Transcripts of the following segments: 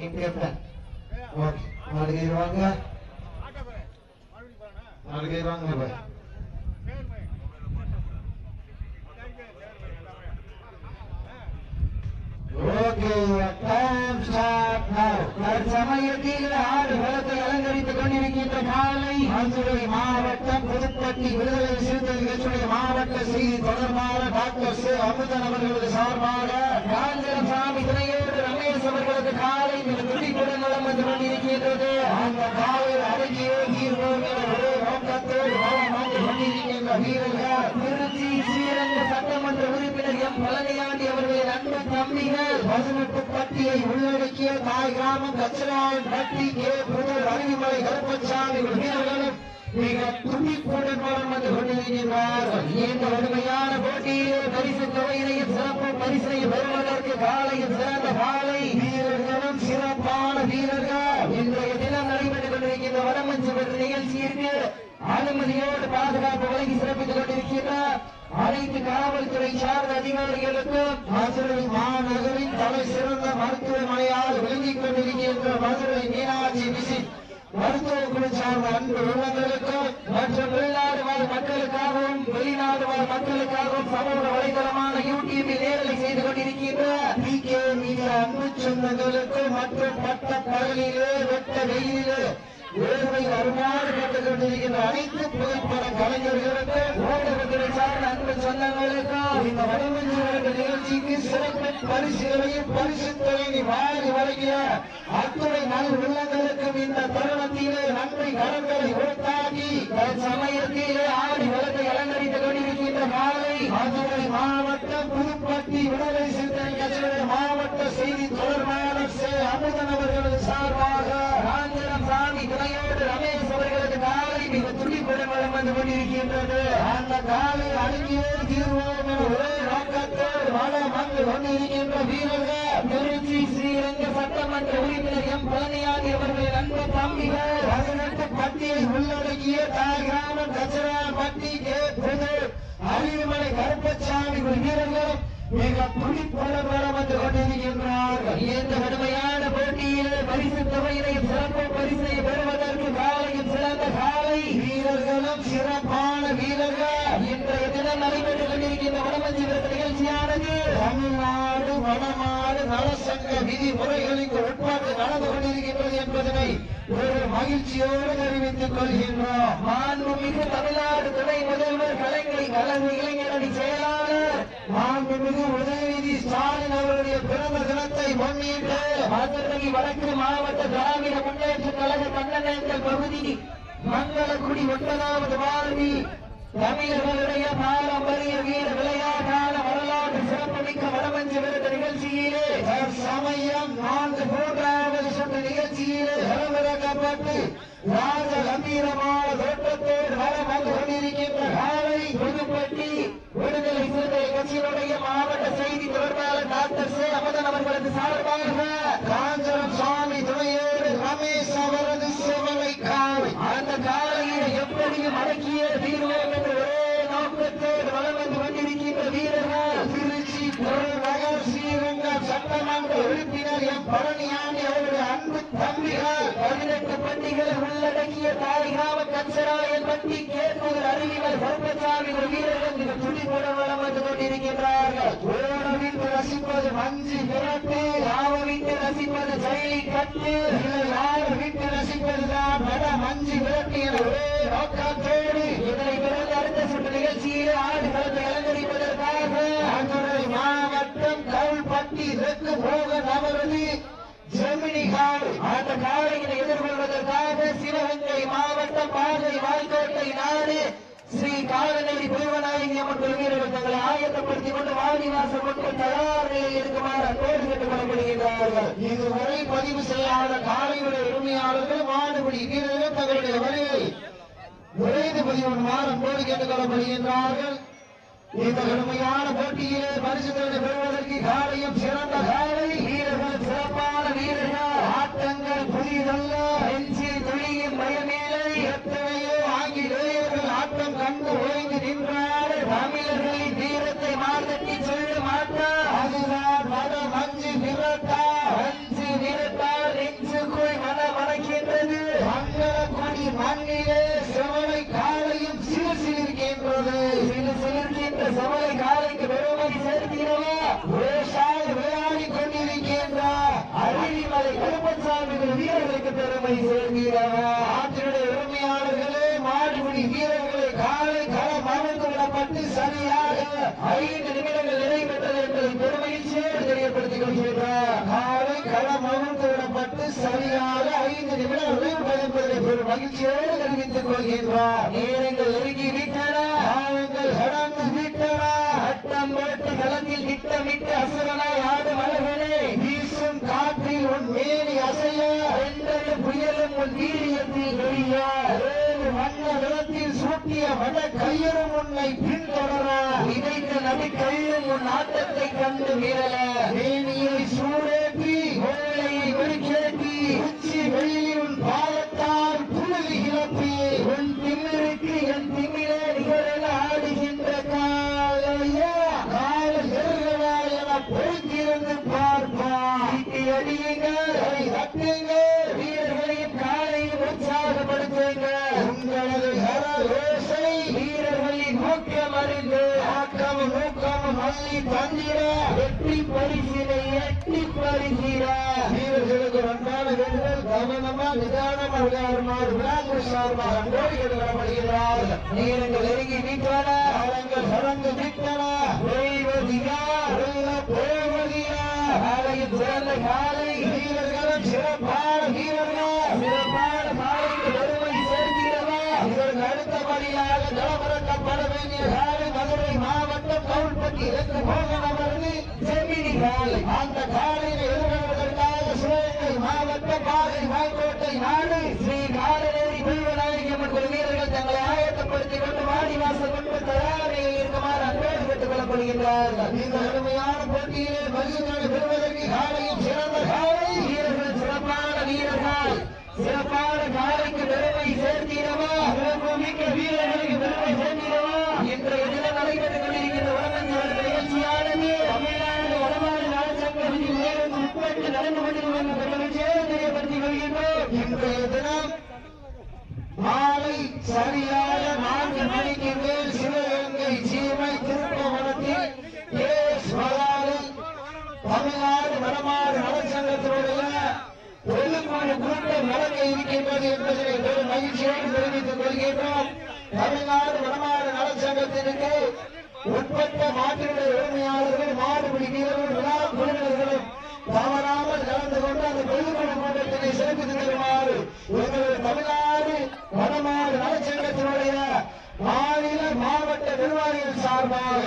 Team captain okay. நாளைக்கு பாய். Okay time start now தற்சமயத்தில் ஆறு வளத்தை அலங்கரித்துக் கொண்டிருக்கின்ற காலை மதுரை மாவட்டம் புதுப்பட்டி விடுதலை சிறுத்தை கட்சியுடைய மாவட்ட செய்தி தொடர்பாளர் டாக்டர் சே. அவர்களது சார்பாக காஞ்சனம் சாமி துணையோடு ரமேஷ் அவர்களது காலை மிக துடிப்புடன் நலம் வந்து கொண்டிருக்கின்றது அந்த காவல் அடங்கியே தீர்வோம் என ஒரே நோக்கத்தோடு கொண்டிருக்கின்ற வீரர்கள் திருச்சி ஸ்ரீரங்க சட்டமன்ற உறுப்பினர் எம். பழனியாண்டி அவர்களின் அன்பு தம்பிகள் பதினெட்டு பட்டியை உள்ளடக்கிய தாய் கிராமம் கச்சராயன் பட்டி கே. புதர் அருவிமலை கருப்பசாமி வீரர்களும் மிக துடிப்புடன் வந்து கொண்டிருக்கின்றார்கள் இந்த வலிமையான போட்டியிலே பரிசு தொகையினையும் சிறப்பு பரிசையும் பெறுவதற்கு காலையில் சிறந்த காலை வீரர்களும் சிறப்பான வீரர்கள். இன்றைய தினம் நடைபெற்றுக் கொண்டிருக்கின்ற வடமஞ்சு பெற்ற நிகழ்ச்சியிற்கு அனுமதியோடு பாதுகாப்பு வழங்கி சிறப்பித்துக் கொண்டிருக்கிறார் அனைத்து காவல்துறை சார்ந்த அதிகாரிகளுக்கும் மதுரை மாநகரின் தலை சிறந்த மருத்துவமனையால் விளங்கிக் கொண்டிருக்கின்ற மதுரை மீனாட்சி விசிட் மருத்துவ சார்ந்த அன்பு உள்ளங்களுக்கும் மற்றும் வெளிநாடு வாழ் மக்களுக்காகவும் வெளிநாடு வாழ் மக்களுக்காகவும் சமூக வலைதளமான யூடியூபில் நேரலை செய்து கொண்டிருக்கின்ற பி கே மீடியா அன்பு சொந்தங்களுக்கும் மற்றும் பட்ட பகலிலே வெட்ட வெயிலே உலகை வருமாறு கேட்டுக் கொண்டிருக்கின்ற அனைத்து புகைப்பட கலைஞர்களுக்கு ஊடகத்துறை சார்ந்த அன்பு சொந்தங்களுக்கு இந்த வடமஞ்சு நிகழ்ச்சிக்கு சிறப்பு பரிசுகளையும் பரிசுத்தலையும் வாரி வழங்கிய அத்துறை நல் உள்ளங்களுக்கும் இந்த தருணத்திலே நன்றி கடன்களை உறுத்தாக்கி சமயத்திலே ஆடி வளத்தை அலங்கரித்துக் கொண்டிருக்கின்ற மாலை மதுரை மாவட்டம் புதுப்பட்டி விடுதலை சிறுத்தை கட்சியுடைய மாவட்ட செய்தி தொடர்பாளர் சே. அமுதன் அவர்களது சார்பாக ராஜரம் சாமி துணையோடு ரமேஷ் அவர்களது காலை மிக துடிப்புடன் வளம் வந்து கொண்டிருக்கின்றது. அந்த காலை அடங்கியே தீர்வோம் என ஒரே நோக்கத்தோடு வளம் வந்து கொண்டிருக்கின்ற வீரர்கள் திருச்சி ஸ்ரீரங்க சட்டமன்ற உறுப்பினர் எம். பழனியாகி அவர்கள் அன்பு தம்பிகள் பதினெட்டு பட்டியை உள்ளடக்கிய தாய் கிராமம் கச்சரா பட்டி கே. புது அறிவுமலை கருப்பசாமி வீரர்களும் மிக துடிப்புடன் வளம் வந்து கொண்டிருக்கின்றார்கள் இந்த கடுமையான போட்டியிலே பரிசு தொகையினையும் சிறப்பு பரிசை பெறுவதற்கு காலையும் சிறந்த காலை. வீரர்களும் சிறப்பான வீரர்கள். இன்றைய தினம் நடைபெற்றுக் கொண்டிருக்கின்ற வடமஞ்சி விருது நிகழ்ச்சியானது தமிழ்நாடு வடமாடு நலசங்க விதிமுறைகளுக்கு உட்பட்டு நடந்து கொண்டிருக்கின்றது என்பதனை ஒரு மகிழ்ச்சியோடு தெரிவித்துக் கொள்கின்றோம். மாண்புமிகு தமிழ்நாடு துணை முதல்வர் கலைஞர் கழக இளைஞரணி செயலாளர் மாண்புமிகு உதயநிதி ஸ்டாலின் அவருடைய பிறந்த தினத்தை முன்னிட்டு மதுரை வடக்கு மாவட்ட திராவிட முன்னேற்ற கழக கண்ணனங்கள் பகுதி மங்களக்குடி ஒன்பதாவது வாழ்வி தமிழர்களுடைய பாரம்பரிய வீர விளையாட்டான வரலாற்று சிறப்புமிக்க வடமஞ்சு விருது நிகழ்ச்சியிலே சமயம் நான்கு மூன்றாவது சென்ற நிகழ்ச்சியிலே வரவிறக்கப்பட்டு ராஜ கம்பீரமான தோட்டத்தோடு வரம் மாவட்ட செய்தி தொடர்பாளர் டாக்டர் சே அமதன் அவர்களது சார்பாக காஞ்சனம் சுவாமி துணையோடு ரமேஷ் அவரது காலை. அந்த எப்படியும் அடக்கிய தீர்வோம் என்ற ஒரே நோக்கத்தோடு வளம் வந்து கொண்டிருக்கின்ற வீரர்கள் திருச்சி நகர் ஸ்ரீரங்கம் சட்டமன்ற உறுப்பினர் எம் பழனியாண்டி அவருடைய அன்பு தம்பிகள் பதினெட்டு பட்டிகளை உள்ளடக்கிய தாய் கிராம கச்சராயன் பட்டி கேட்பவர் அறிவிகள் கருப்பசாமி வீரர்கள் துணி துடிப்புடன் வளம் வந்து கொண்டிருக்கின்றார்கள். வீட்டு ரசிப்பது மஞ்சு விரட்டு யாவ வீட்டு ரசிப்பது ஜெயிலி கட்டு யார் வீட்டு ரசிப்பதுதான் வட மஞ்சு விரட்டு என ஒரே நோக்க இதனை பிறகு அடுத்த சுற்று நிகழ்ச்சியிலே ஆடு களத்தை அலங்கரிப்பதற்காக மதுரை மாவட்டம் கல்பட்டி தெற்கு போக நபரது ஜெமினி காடு அந்த காலையினை எதிர்கொள்வதற்காக சிவகங்கை மாவட்டம் பாகை வாய்க்கோட்டை நாடு ஸ்ரீ காலநெறி பூவநாயகி அம்மன் வீரர்கள் தங்களை ஆயத்தப்படுத்திக் கொண்டு வாடிவாசல் மக்கள் தயார் நிலையில் இருக்குமாறு அன்போடு கேட்டுக் கொள்ளப்படுகின்றார்கள் இதுவரை பதிவு செய்யாத காலையுடைய உரிமையாளர்கள் மாடுபடி வீரர்கள் தங்களுடைய வரையை விரைந்து பதிவுமாறு அன்போடு கேட்டுக் கொள்ளப்படுகின்றார்கள் இந்த கடுமையான போட்டியிலே பரிசு பெறுவதற்கு காலையும் சிறந்த காலை வீரர்கள் சிறப்பான வீரர்கள். ஆட்டங்கள் புதியதல்ல நெஞ்சில் துளியின் பயமேலை எத்தனையோ ஆங்கிலேயர்கள் ஆட்டம் கண்டு ஓய்ந்து நின்றார் தமிழர்களின் வீரத்தை மார்த்தட்டி சொல்ல மாட்டார் அதுதான் வட மஞ்சு விரட்டா. பெருமை சேர்க்கிறவா ஆற்றினுடைய உரிமையாளர்களே மாடுபிடி வீரர்களை காலை களம் அமர்ந்து விடப்பட்டு சரியாக ஐந்து நிமிடங்கள் நிறைவேற்றது என்பதை பெருமகிழ்ச்சியோடு தெரியப்படுத்திக் கொள்கின்றார் காலை களம் அமர்ந்து விடப்பட்டு சரியாக ஐந்து நிமிடம் நிறைவேற்றது என்பதை பெரும் மகிழ்ச்சியோடு தெரிவித்துக் கொள்கின்றார் நேரங்கள் நெருங்கி விட்டன. காலங்கள் கடந்து விட்டன. அட்டம் போட்டு களத்தில் திட்டமிட்டு அசுரனாய் ஆடு மலர்களே உன் மேனி அசைய? வெண்டது புயலும் உன் வீரியத்தில் வெளிய? ஏழு வண்ண நிலத்தில் சூட்டிய வட கையரும் உன்னை பின்தொடர? இணைந்த நபி கையும் உன் ஆட்டத்தை கண்டு மீறல. மேனியை சூடேற்றி கோலையை வெறுக்கேற்றி உச்சி வெயிலில் உன் பாலத்தால் புழுதி இழப்பி உன் திமிருக்கு என் திமிரே அதை தட்டுங்கள் வீரர்களையும் காலையும் உங்களது கரவேசை வீரர்களின் நோக்கம் அறிந்து ஆக்கமும் நோக்கமும் அள்ளி தந்திர வெற்றி பரிசினை எட்டி பரிசில வீரர்களுக்கு அன்பான வேண்டுதல் கவனமா நிதானமா சார்பாக அன்போடு கேட்டுக்கொள்ளப்படுகிறார் நேரங்கள் நெருங்கி விட்டன காலங்கள் கடந்து விட்டன ஓய்வதியா வெல்ல காலையில் சிறந்த காலை சிறப்பான வீரர்கள். சிறப்பான காலைக்கு பெருமை சேர்க்கிறவா? இதற்கு அடுத்தபடியாக நிலவரக்கப்பட வேண்டிய காலை மதுரை மாவட்டம் கவுல்பட்டி காலை அந்த எதிர்கொள்வதற்காக சிவகங்கை வாய்க்கோட்டை நாடு ஸ்ரீ காலநேரி குழுவநாயகி வீரர்கள் தங்களை ஆயத்தப்படுத்திக் கொண்டு வாடி வாசல் கொண்டு தயாரில் இருக்குமாறு அன்போடு கேட்டுக் கொள்ளப்படுகின்றார்கள் இந்த கடுமையான போட்டியிலே மகிழ்ச்சியை பெறுவதற்கு காலையும் சிறந்த காலை வீரர்கள் சிறப்பான காலைக்கு பெருமை சேர்த்தீரவா சிறப்பு மிக்க வீரர்களுக்கு பெருமை சேர்த்தீரவா இன்றைய தினம் நடைபெற்றுக் கொண்டிருக்கின்ற வடமஞ்சள் நிகழ்ச்சியானது தமிழ்நாடு வடமாறு நலச்சங்க விதி மேலும் உட்பட்டு நடந்து கொண்டிருக்கும் பெருமகிழ்ச்சியோடு தெரியப்படுத்திக் கொள்கின்றோம். இன்றைய தினம் மாலை சரியாக நான்கு மணிக்கு மேல் சிவகங்கை சீமை திருப்பவனத்தில் ஏஎஸ் மலாலில் தமிழ்நாடு வடமாறு நலச்சங்கத்தினுடைய பொதுக்குழு கூட்டம் நடக்க இருக்கின்றது என்பதை பெரும் மகிழ்ச்சியோடு தெரிவித்துக் கொள்கின்றோம். தமிழ்நாடு வடமாடு நலச்சங்கத்திற்கு உட்பட்ட மாட்டினுடைய உரிமையாளர்கள் மாடுபிடி வீரர்கள் விழா குழுவினர்களும் தவறாமல் கலந்து கொண்டு அந்த பொதுக்குழு கூட்டத்தினை சிறப்பித்து தருமாறு எங்களது தமிழ்நாடு வடமாடு நலச்சங்கத்தினுடைய மாநில மாவட்ட நிர்வாகிகள் சார்பாக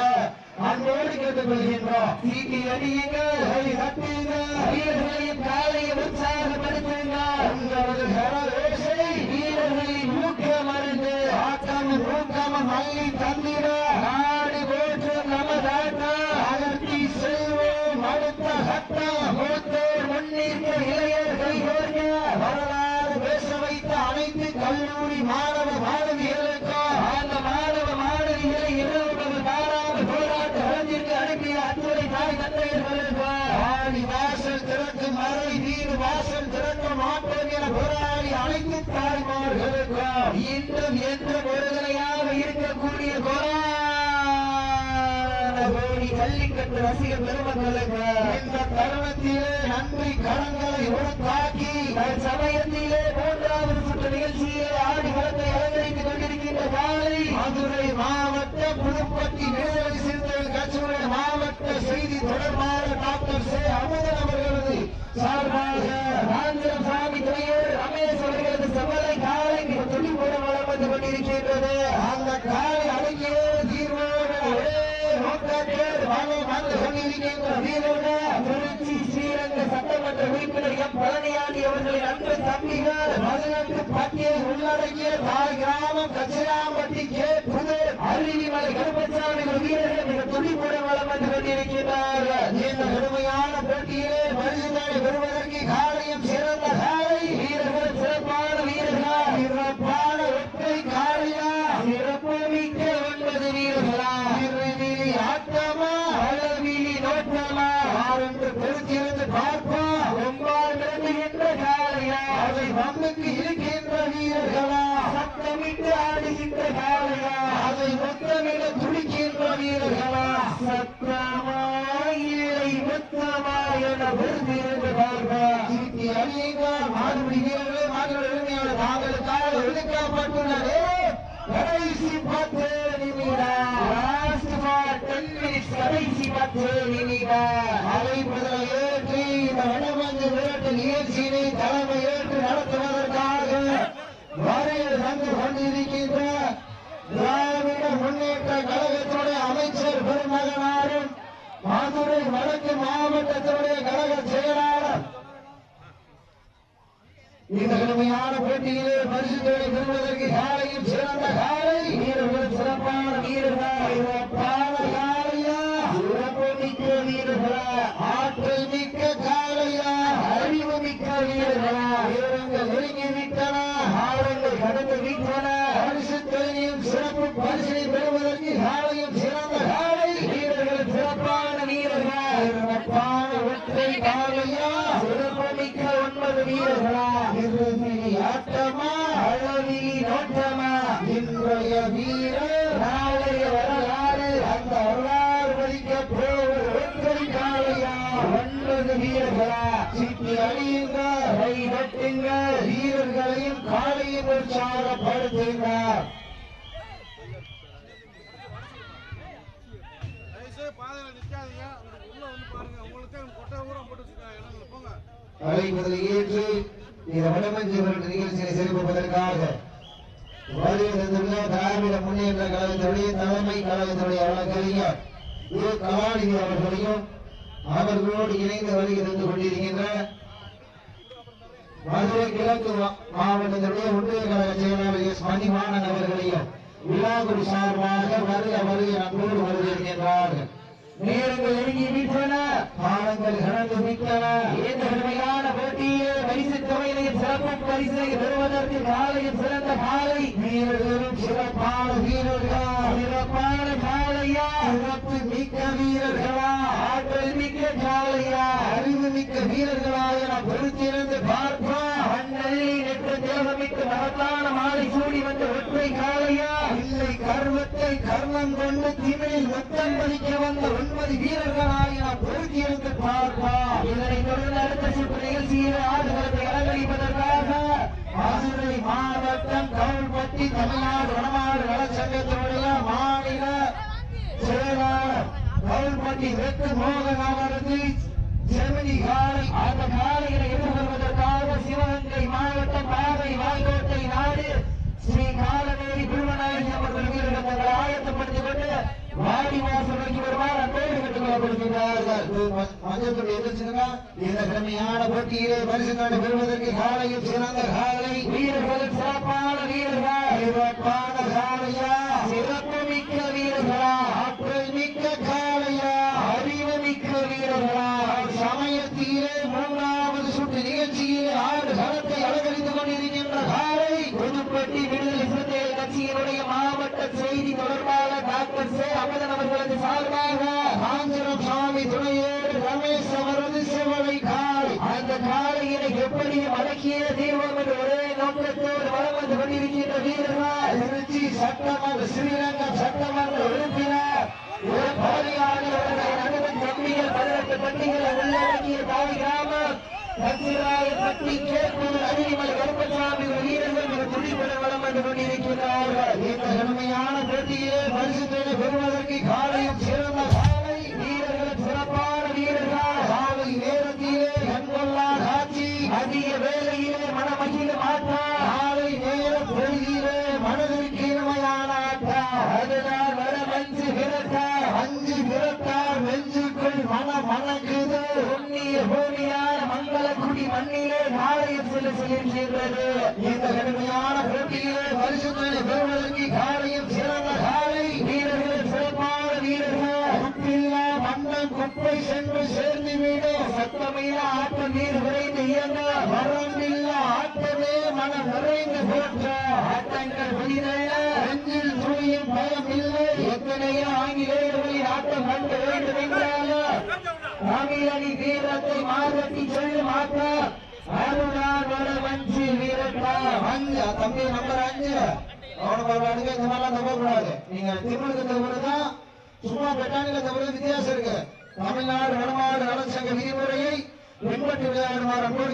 அன்போடு கேட்டுக் கொள்கின்றோம் சீட்டி அடியுங்கள் கை தட்டுங்கள் வீரர்களையும் காலையும் உற்சாகப்படுத்துங்கள் உங்களது கரவேசை வீரர்களின் ஊக்கம் அறிந்து ஆக்கமும் ஊக்கமும் அள்ளி தந்திட நாடு போற்றும் நமதாட்டம் அகர்த்தி செல்வோம். அடுத்த கட்டம். மூத்தோர் முன்னிற்க இளையர்கள் வரலாறு பேச வைத்த அனைத்து கல்லூரி மாணவ திறக்க மாட்டோம் என போராடி அனைத்து தாய்மார்களுக்கும் இன்றும் எந்த ஒருதலையாக இருக்கக்கூடிய கொரோனா கோடி ஜல்லிக்கட்டு ரசிகர் பெருமக்களுக்கு இந்த தருணத்திலே நன்றி கடன்களை உருத்தாக்கி சமயத்திலே மூன்றாவது சுற்று நிகழ்ச்சியிலே ஆடி களத்தை அலங்கரித்துக் கொண்டிருக்கின்ற காலை மதுரை மாவட்ட புதுப்பட்டி விடுதலை சிறுத்தைகள் கட்சியுடைய மாவட்ட செய்தி தொடர்பாளர் டாக்டர் சே அமுதன் அவர்களது சார்பாக ராஜரம் சாமி துறையோடு ரமேஷ் அவர்களது செவ்வலை காலை மிக துடிப்போடு வளம் வந்து கொண்டிருக்கின்றது. அந்த காலை அடங்கிய தீர்வோடு சட்டமன்ற உறுப்பினர் எம். பழனியாண்டி அவர்களின் அன்பு தம்பிகள் பதினெட்டு பட்டியை உள்ளடக்கிய தாய் கிராமம் கச்சிராம்பட்டி கே புதூர் அருவிமலை கருப்பசாமி வீரர்கள் வந்து கொண்டிருக்கிறார்கள் இந்த கடுமையான போட்டியிலே பரிசுகளை பெறுவதற்கு காலையும் சிறந்த காலை. வீரர்கள் சிறப்பான வீரர்களா? சிறப்பான ஒற்றை காலையா? சிறப்பு மிக்க ஒன்பது வீரர்களா? இருவிழி ஆட்டமா? அளவிழி நோட்டமா? என்று பொறுத்திருந்து பார்ப்போம் ஒன்பால் விளங்குகின்ற காலையா? அதை மண்ணுக்கு இருக்கின்ற வீரர்களா? சத்தமிட்டு ஆடுகின்ற காலையா? அதை மொத்தமிட துடிக்கின்ற வீரர்களா? நிகழ்ச்சியினை தலைமை ஏற்று நடத்துவதற்காக வரையில் வந்து கொண்டிருக்கின்ற திராவிட முன்னேற்ற கழகத்தினுடைய அமைச்சர் பெருமகனாரும் மதுரை வடக்கு மாவட்டத்தினுடைய கழக செயலாளர். இந்த கடுமையான போட்டியிலே பரிசு தொழில் பெறுவதற்கு காலையில் சிறந்த காலை வீரர்கள் சிறப்பான வீரர்கள் சிறப்பான காலையா சிறப்பு மிக்க வீரர்களா ஆற்றல் மிக்க காலையா அறிவு மிக்க வீரர்களா வீரங்கள் நெருங்கி விட்டன ஆழங்கள் கடந்து விட்டன பரிசுத்தலையும் சிறப்பு பரிசினை பெறுவதற்கு காலையும் சிறந்த காலை வீரர்கள் சிறப்பான வீரர்கள் சிறப்பான ஒற்றை காலையா சிறப்பு மிக்க ஒன்பது வீரர்களா இறுதி ஆட்டமா அழவி நோட்டமா இன்றைய வீரர் நாளைய வரலாறு அந்த வரலாறு வலிக்க போவது ஒற்றை காலையா ஒன்பது வீரர்களா சிட்டி அழியுங்க கை நட்டுங்க வீரர்களையும் காலையும் உற்சாகப்படுத்துங்க தயவுசெய்து பாதையில நிக்காதீங்க உங்களுக்கு உள்ள வந்து பாருங்க உங்களுக்கு கொட்டை ஊரம் போட்டு வச்சிருக்காங்க இடத்துல போங்க அழைப்பதை ஏற்று இந்த வடமஞ்சு நிகழ்ச்சியை சிறப்பிப்பதற்காக வருகை திராவிட முன்னேற்ற கழகத்துடைய தலைமை கழகத்துடைய வழக்கறிஞர் ஏ கலாநிதி அவர்களையும் அவர்களோடு இணைந்து வருகை இருந்து கொண்டிருக்கின்ற மதுரை கிழக்கு மாவட்டத்தினுடைய ஒன்றிய கழக செயலாளர் எஸ் மணிவாணன் அவர்களையும் விழாக்குழு சார்பாக வருக வருகை அன்போடு வருகின்றார்கள் நேரங்கள் நெருங்கி விட்டன காலங்கள் கடந்து விட்டன இந்த கடுமையான போட்டியே பரிசு தொகையிலையும் சிறப்பு பரிசை பெறுவதற்கு காலையில் சிறந்த காலை வீரர்களும் சிறப்பான வீரர்களா. சிறப்பான காலையா சிறப்பு மிக்க வீரர்களா. ஆற்றல் மிக்க காலையா அறிவு மிக்க வீரர்களா என பொறுத்திருந்து பார்ப்போம். அண்ணல்லி நெற்று தேவமிக்க மகத்தான மாலை சூடி வந்த ஒற்றை காலையா கர்வத்தை கர்வம் கொண்டு திமிழில் மொத்தம் பதிக்க வந்த ஒன்பது வீரர்களா என பொறுத்திருந்து பார்ப்பார் இதனை தொடர்ந்து அடுத்த சுற்று நிகழ்ச்சியில் ஆடுகளத்தை அலங்கரிப்பதற்காக மதுரை மாவட்டம் கவுல்பட்டி தமிழ்நாடு வடமாடு நலச்சங்கத்தினுடைய மாநில செயலாளர் கவுல்பட்டி வெட்டு மோகன் அவரது செமினி காலை அந்த காலைகளை எதிர்கொள்வதற்காக சிவகங்கை மாவட்டம் பாவை வாய்கோட்டை நாடு ஸ்ரீ காலவேரி குருவனாய் அவர்கள் வீரர்கள் தங்களை ஆயத்தப்படுத்திக் கொண்டு வாடி வாசல் நோக்கி வருமாறு அன்போடு கேட்டுக் கொள்ளப்படுகிறார்கள் மஞ்சள் எதிர்ச்சுங்க இந்த கடுமையான போட்டியிலே பரிசு நாடு பெறுவதற்கு காலையில் சிறந்த காலை. வீரர்கள் சிறப்பான வீரர்கள். சிறப்பான காலையா சிறப்பு மிக்க வீரர்களா ஆற்றல் மிக்க காலையா அறிவு மிக்க வீரர்களா சமயத்திலே மூன்றாவது சுற்று நிகழ்ச்சியிலே ஆறு களத்தை அலங்கரித்துக் கொண்டிருக்கின்ற காலை புதுப்பட்டி விடுதலை சிறுத்தைகள் கட்சியினுடைய மாவட்ட செய்தி தொடர்பாளர் டாக்டர் சே அமதன் அவர்களது சார்பாக காஞ்சிரம் சாமி துணையோடு ரமேஷ் அவரது செவலை காலை அந்த காலையினை எப்படி அடக்கிய தீர்வோம் என்று ஒரே நோக்கத்தோடு வளம் வந்து கொண்டிருக்கின்ற வீரர்கள். திருச்சி சட்டமன்ற ஸ்ரீரங்கம் சட்டமன்ற உறுப்பினர். ஒரு பாலியாளி அவர்களை நடுவன் தம்பிகள் பதினெட்டு பட்டிகளை உள்ளடக்கிய தாய் கிராமம். பட்டி கேட்பது அருகிமலை கருப்பசாமி வீரர்கள் மிக வளம் வந்து கொண்டிருக்கிறார்கள் இந்த கடுமையான போட்டியிலே பரிசுத்தனை பெறுவதற்கு காலையும் சிறந்த மன மணக்குது புண்ணிய பூமியான மங்களக்குடி மண்ணிலே நாளையம் செல்ல செல்கின்றது. இந்த கடுமையான போட்டியிலே பரிசுத்தனை பெறுவதற்கு காலையும் சிறந்த காலை வீரர்கள் சிறப்பான வீரர்கள். குப்பில்லா மண்ணம் குப்பை சென்று சேர்ந்து விடும் சத்தமில்ல ஆட்டம் நீர் விரைந்து இயங்க. வரம்பில்லா ஆட்டமே மன நிறைந்து போற்ற. ஆட்டங்கள் புதிதல்ல. நெஞ்சில் துணியும் பயம் இல்லை. எத்தனையோ ஆங்கிலேயர்களின் ஆட்டம் கண்டு வேண்டும் என்றாலும் தமிழனி வீரத்தை மாதத்தி சொல்லும் ஆட்டம் அதுதான் வட வஞ்சி வீரட்டா அஞ்சு தம்பி நம்பர் அஞ்சு. கவனப்படுவாடுங்க இந்த மாதிரிலாம் நம்ப கூடாது நீங்க திருமணத்தை தவிர தான் சும்மா பெட்டானில தவிர வித்தியாசம் இருக்கு. தமிழ்நாடு வடமாடு நலச்சங்க விதிமுறையை பின்பற்றி விளையாடுமாறு அன்போடு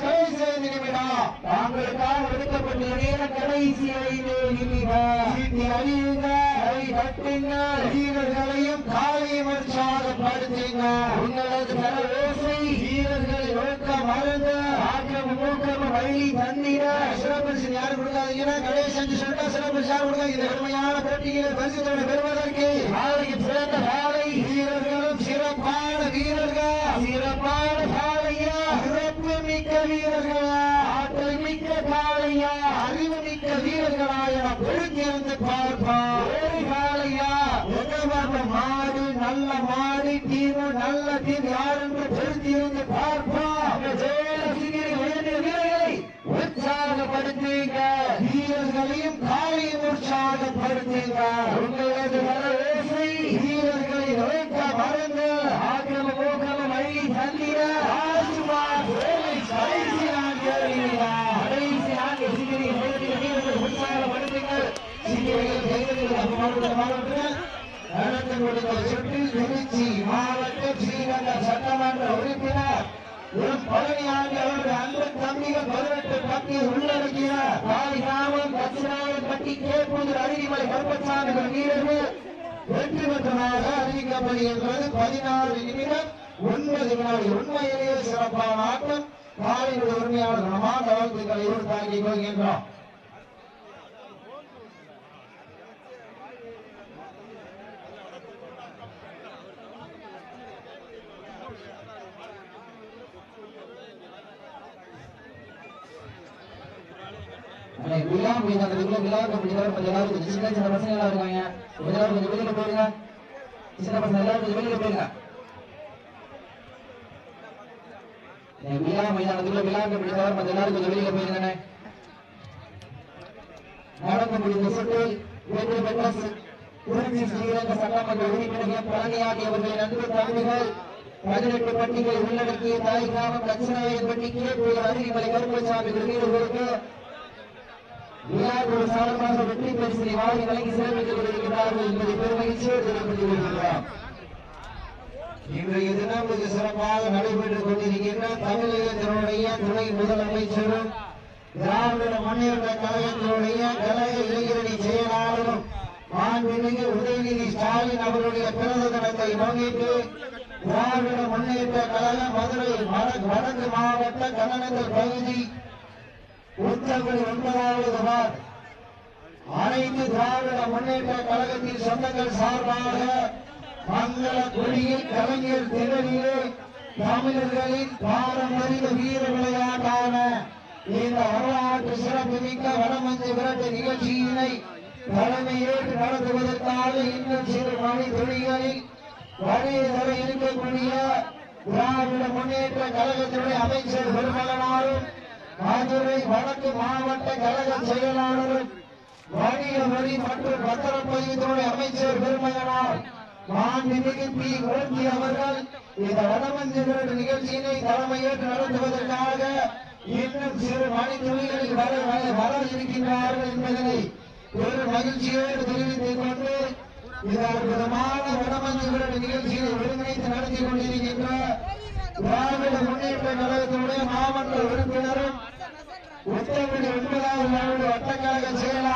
கடைசி தாங்களுக்காக ஒதுக்கப்பட்ட நேரம் கடைசி ஐந்து வீரர்களையும் காலையும் உற்சாகப்படுத்துங்க உங்களது கர ஓசை வீரர்களை நோக்க மறந்து ஆக்கம் மூக்கம் வழி தந்திர சிறப்பு யாரு கொடுக்காதீங்கன்னா கடைசி அஞ்சு சொன்னா சிறப்பு யார் கொடுக்காங்க இந்த பெருமையான போட்டியில பரிசுத்தோட பெறுவதற்கு நாளைக்கு சிறந்த காலை சிறப்பான வீரர்கள் சிறப்பான காலையா சிறப்பு மிக்க வீரர்களா? ஆற்றல் மிக்க காலையா அறிவு மிக்க வீரர்களா என பொறுத்திருந்து பார்ப்போம். காலையா எதிர்பார்த்த மாடு நல்ல மாடு தீர்வு நல்ல தீர்வு யார் என்று பொறுத்திருந்து பார்ப்போம். அந்த வீரர்களை உற்சாகப்படுத்துங்க. வீரர்களையும் காலையும் உற்சாகப்படுத்துங்க. உங்களது வர ஓசை வீரர்களை நோக்க மறந்து ஆக்கிரம போக்கம வழி தந்திர ஆசுமா வேலை கடைசி நான்கு அறிவீரா. கடைசி நான்கு சிகிரி வீரர்கள் உற்சாகப்படுத்துங்க சிகிரிகள் கைதர்கள் மாவட்டத்தில் நடந்து கொடுத்த சுற்று திருச்சி மாவட்ட ஸ்ரீரங்க சட்டமன்ற உறுப்பினர் ஒரு பழனி ஆண்டு அவருடைய அன்பு தம்பிகள் பதினெட்டு உள்ளடக்கிய அருகிமலை வீரர்கள் வெற்றி பெற்றதாக அறிவிக்கப்படுகின்றது பதினாறு நிமிடம் ஒன்பது வினாடி உண்மையிலேயே சிறப்பான ஆட்டம். காலையில் உரிமையாளர் மனமான வாழ்த்துக்களை தாங்கிக் கொள்கின்றோம். அண்ணே, விழா கொஞ்சம் எல்லாரும் கொஞ்சம் சின்ன சின்ன பசங்க எல்லாம் இருக்காங்க. கொஞ்சம் எல்லாரும் கொஞ்சம் வெளியில போயிருங்க சின்ன பசங்க எல்லாரும் கொஞ்சம் வெளியில போயிருங்க. விழா மைதானத்துக்குள்ள விழா எல்லாரும் கொஞ்சம் வெளியில முடிந்த சுற்றில் வெற்றி பெற்ற ஸ்ரீரங்க சட்டமன்ற அன்பு பதினெட்டு பட்டிகளை உள்ளடக்கிய தாய் கிராமம் தட்சிணாயன்பட்டி கேப்பூர் அருகிமலை கருப்பசாமி வீரர்களுக்கு விழாக்குழு சார்பாக வெற்றி பரிசினை வாங்கி வழங்கி சிறப்பித்துக் கொண்டிருக்கிறார்கள் என்பதை பெருமகிழ்ச்சியோடு தெரிவித்துக் கொள்கிறோம் இன்றைய தினம் மிக சிறப்பாக நடைபெற்றுக் கொண்டிருக்கின்ற தமிழகத்தினுடைய துணை முதலமைச்சரும் திராவிட முன்னேற்ற கழகத்தினுடைய கழக இளைஞரணி செயலாளரும் மாண்புமிகு உதயநிதி ஸ்டாலின் அவருடைய பிறந்த தினத்தை முன்னிட்டு திராவிட முன்னேற்ற கழக மதுரை வடக்கு மாவட்ட கண்ணனங்கள் பகுதி உத்தரவு ஒன்பதாவது வார்டு அனைத்து திராவிட முன்னேற்ற கழகத்தின் சொந்தங்கள் சார்பாக மங்கள கொடியில் கலைஞர் திடலிலே தமிழர்களின் பாரம்பரிய வீர விளையாட்டான இந்த வரலாற்று சிறப்புமிக்க வடமஞ்சு விரட்டு நிகழ்ச்சியினை தலைமையேற்று நடத்துவதற்காக இன்னும் சிறு மணி துணிகளில் வழியை இருக்கக்கூடிய திராவிட முன்னேற்ற கழகத்தினுடைய அமைச்சர் பெருமகனாரும் மதுரை வடக்கு மாவட்ட கழக செயலாளரும் வணிக வரி மற்றும் பத்திரப்பதிவுத்துறை அமைச்சர் பெருமகனார் மாண்புமிகு பி மூர்த்தி அவர்கள் இந்த வடமஞ்சள் நிகழ்ச்சியினை தலைமையேற்று நடத்துவதற்காக இன்னும் சிறு மணித்துளிகளில் வர வர- இருக்கின்றார்கள் என்பதனை ஒரு மகிழ்ச்சியோடு தெரிவித்துக் கொண்டு இந்த அற்புதமான வடமஞ்சள் நிகழ்ச்சியை ஒருங்கிணைத்து நடத்தி கொண்டிருக்கின்ற திராவிட முன்னேற்ற கழகத்தினுடைய மாவட்ட உறுப்பினரும் உத்தரவிட ஒன்பதாவது மாவட்ட வட்டக்கழக செயலாளர்